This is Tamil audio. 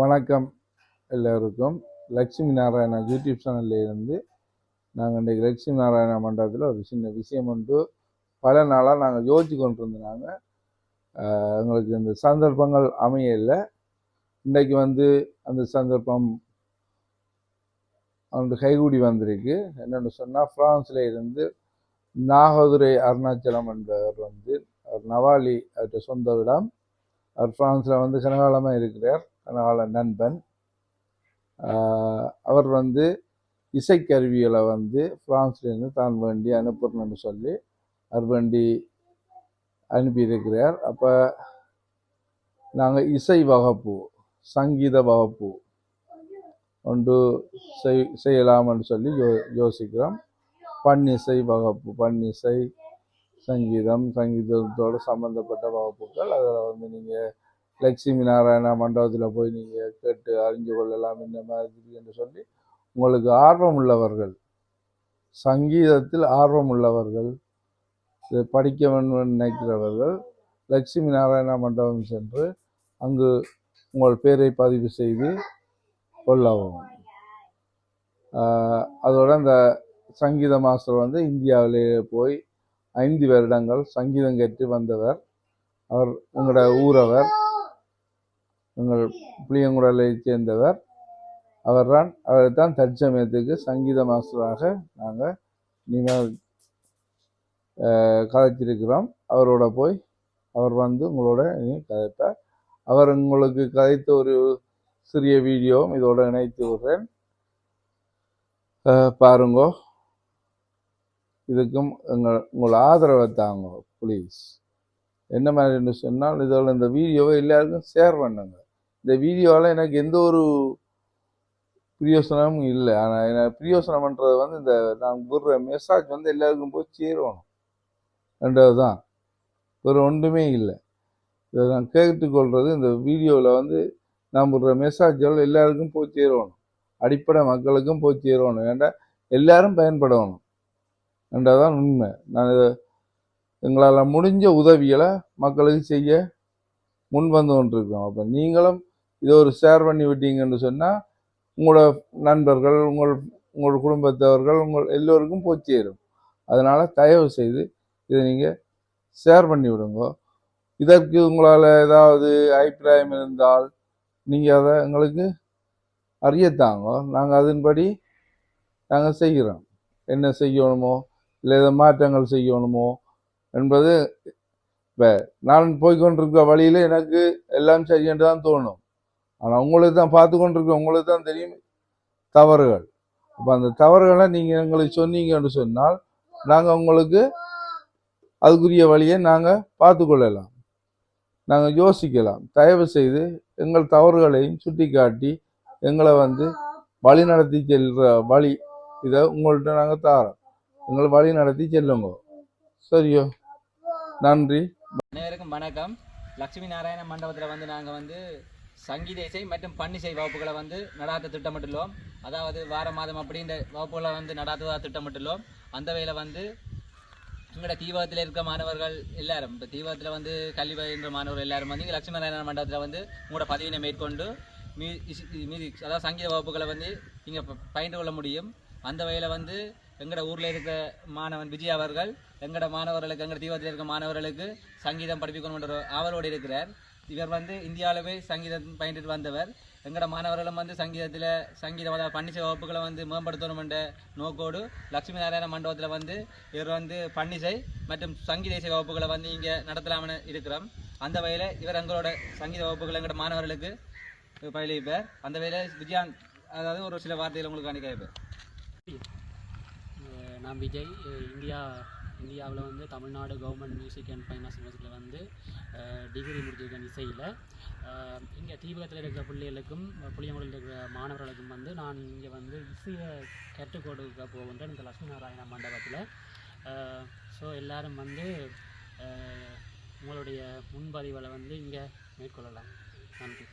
வணக்கம் எல்லோருக்கும். லக்ஷ்மி நாராயணா யூடியூப் சேனல்ல இருந்து நாங்கள் இன்றைக்கு லட்சுமி நாராயணா மண்டபத்தில் ஒரு சின்ன விஷயம் உண்டு. பல நாளாக நாங்கள் யோசிச்சு கொண்டு இருந்தாங்க எங்களுக்கு இந்த சந்தர்ப்பங்கள் அமையலை. இன்றைக்கு வந்து அந்த சந்தர்ப்பம் அவனுக்கு கைகூடி வந்திருக்கு. என்னென்னு சொன்னால் ஃப்ரான்ஸில் இருந்து நாகதுரை அருணாச்சலம் என்பவர் வந்து அவர் நவாலி அவர்கிட்ட சொந்த இடம். அவர் ஃப்ரான்ஸில் வந்து கனகாலமாக இருக்கிறார். கனகால நண்பன். அவர் வந்து இசைக்கருவிகளை வந்து ஃப்ரான்ஸ்லேருந்து தான் வேண்டி அனுப்பணும்னு சொல்லி அவர் வேண்டி அனுப்பியிருக்கிறார். அப்போ நாங்கள் இசை வகுப்பு சங்கீத வகுப்பு ஒன்று செய் செய்யலாம்னு சொல்லி யோ யோசிக்கிறோம். பன்னிசை வகுப்பு பன்னிசை சங்கீதம் சங்கீதத்தோடு சம்மந்தப்பட்ட வகுப்புகள். அதில் வந்து நீங்கள் லட்சுமி நாராயணா மண்டபத்தில் போய் நீங்கள் கேட்டு அறிஞ்சு கொள்ளலாம் இந்த மாதிரி என்று சொல்லி உங்களுக்கு ஆர்வம் உள்ளவர்கள் சங்கீதத்தில் ஆர்வம் உள்ளவர்கள் இதை படிக்க வேண்டும் நினைக்கிறவர்கள் லட்சுமி நாராயணா மண்டபம் சென்று அங்கு உங்கள் பேரை பதிவு செய்து கொள்ளவும். அதோட அந்த சங்கீத மாஸ்டர் வந்து இந்தியாவிலே போய் ஐந்து வருடங்கள் சங்கீதம் கற்று வந்தவர். அவர் உங்களோட ஊரவர். எங்கள் புளியங்குடலை சேர்ந்தவர். அவர்தான் அவர் தான் தற்சமயத்துக்கு சங்கீத மாஸ்டராக நாங்கள் நீங்கள் கதைச்சிருக்கிறோம் அவரோட போய் அவர் வந்து உங்களோட இனி கதைப்பார். அவர் உங்களுக்கு கதைத்த ஒரு சிறிய வீடியோவும் இதோட இணைத்து விடுறேன். பாருங்கோ. இதுக்கும் எங்கள் உங்கள் ஆதரவை தாங்க ப்ளீஸ் என்ன மாதிரின்னு சொன்னால் இதோட இந்த வீடியோவை எல்லாருக்கும் ஷேர் பண்ணுங்கள். இந்த வீடியோவில் எனக்கு எந்த ஒரு பிரியோசனமும் இல்லை. ஆனால் எனக்கு பிரியோசனம் பண்ணுறது வந்து இந்த நான் விடுற மெசேஜ் வந்து எல்லாருக்கும் போய் சேரணும். ரெண்டாவது தான் வேறு ஒன்றுமே இல்லை. இதை நான் கேட்டுக்கொள்வது இந்த வீடியோவில் வந்து நான் விடுற மெசேஜ்கள் எல்லாருக்கும் போய் சேரணும். அடிப்படை மக்களுக்கும் போய் சேரணும். ஏன்டா? எல்லாரும் பயன்படணும். ரெண்டாவது தான் உண்மை. நான் இதை எங்களால் முடிஞ்ச உதவிகளை மக்களுக்கு செய்ய முன் வந்து கொண்டிருக்கோம் அப்போ நீங்களும் இதை ஒரு ஷேர் பண்ணி விட்டீங்கன்னு சொன்னால் உங்களோட நண்பர்கள் உங்கள் உங்கள் குடும்பத்தவர்கள் உங்கள் எல்லோருக்கும் போய் சேரும் அதனால் தயவு செய்து இதை நீங்கள் ஷேர் பண்ணி விடுங்க. இதற்கு உங்களால் ஏதாவது அபிப்பிராயம் இருந்தால் நீங்கள் அதை எங்களுக்கு அறியத்தாங்க. நாங்கள் அதன்படி நாங்கள் செய்கிறோம். என்ன செய்யணுமோ இல்லை எதை மாற்றங்கள் செய்யணுமோ என்பது இப்போ நான் போய்கொண்டிருக்க வழியில் எனக்கு எல்லாம் சரியென்று தான் தோணும். ஆனால் உங்களுக்கு தான் பார்த்து கொண்டிருக்க உங்களுக்கு தான் தெரியும் தவறுகள். அப்போ அந்த தவறுகளை நீங்கள் எங்களுக்கு சொன்னீங்கன்னு சொன்னால் நாங்கள் உங்களுக்கு அதுக்குரிய வழியை நாங்கள் பார்த்து கொள்ளலாம் நாங்கள் யோசிக்கலாம். தயவு செய்து எங்கள் தவறுகளையும் சுட்டி காட்டி எங்களை வந்து வழி நடத்தி செல்கிற வழி இதை உங்கள்கிட்ட நாங்கள் தாரோம். எங்களை வழி நடத்தி செல்லுங்க. சரியோ. நன்றி. அனைவருக்கும் வணக்கம். லட்சுமி நாராயண மண்டபத்தில் வந்து நாங்கள் வந்து சங்கீத இசை மற்றும் பன்னிசை வகுப்புகளை வந்து நடாத்த திட்டமிட்டுள்ளோம். அதாவது வார மாதம் அப்படி இந்த வகுப்புகளை வந்து நடாத்துவதாக திட்டமிட்டுள்ளோம். அந்த வகையில் வந்து எங்களோட தீவகத்தில் இருக்க மாணவர்கள் எல்லாரும் இப்போ தீவகத்தில் வந்து கல்வி பயின்ற மாணவர்கள் எல்லாரும் வந்து லட்சுமி நாராயண மண்டபத்தில் வந்து உங்களோட பதிவினை மேற்கொண்டு மீ மீதி அதாவது சங்கீத வகுப்புகளை வந்து இங்கே பயின்று கொள்ள முடியும். அந்த வகையில் வந்து எங்களோட ஊரில் இருக்க மாணவன் விஜய் அவர்கள் எங்களோட மாணவர்களுக்கு எங்களோட தீபத்தில் இருக்க மாணவர்களுக்கு சங்கீதம் படிப்பிக்கணும் அவரோடு ஆவலோடு இருக்கிறார். இவர் வந்து இந்தியாவிலவே சங்கீதம் பயின்று வந்தவர். எங்களோட மாணவர்களும் வந்து சங்கீதத்தில் சங்கீதம் அதாவது பன்னிசை வகுப்புகளை வந்து மேம்படுத்தணும் என்ற நோக்கோடு லட்சுமி நாராயண மண்டபத்தில் வந்து இவர் வந்து பன்னிசை மற்றும் சங்கீத இசை வகுப்புகளை வந்து இங்கே நடத்தலாம்னு இருக்கிறோம். அந்த வகையில் இவர் எங்களோட சங்கீத வகுப்புகள் எங்களோட மாணவர்களுக்கு பயிலிப்பார் அந்த வகையில் விஜயாந்த் அதாவது ஒரு சில வார்த்தைகள் உங்களுக்கு அனுப்பிப்பார் நான் விஜய் இந்தியா இந்தியாவில் வந்து Tamil Nadu government music and fine arts யூனிவர்சிட்டியில் வந்து டிகிரி முடிச்சிருக்கேன் இசையில். இங்கே தீபகத்தில் இருக்கிற பிள்ளைகளுக்கும் புளியங்குடியில் இருக்கிற மாணவர்களுக்கும் வந்து நான் இங்கே வந்து இசையை கற்றுக் கொடுக்க போகின்றேன். இந்த லட்சுமி நாராயண மண்டபத்தில் ஸோ எல்லோரும் வந்து உங்களுடைய முன்பதிவுகளை வந்து இங்கே மேற்கொள்ளலாம். நன்றி.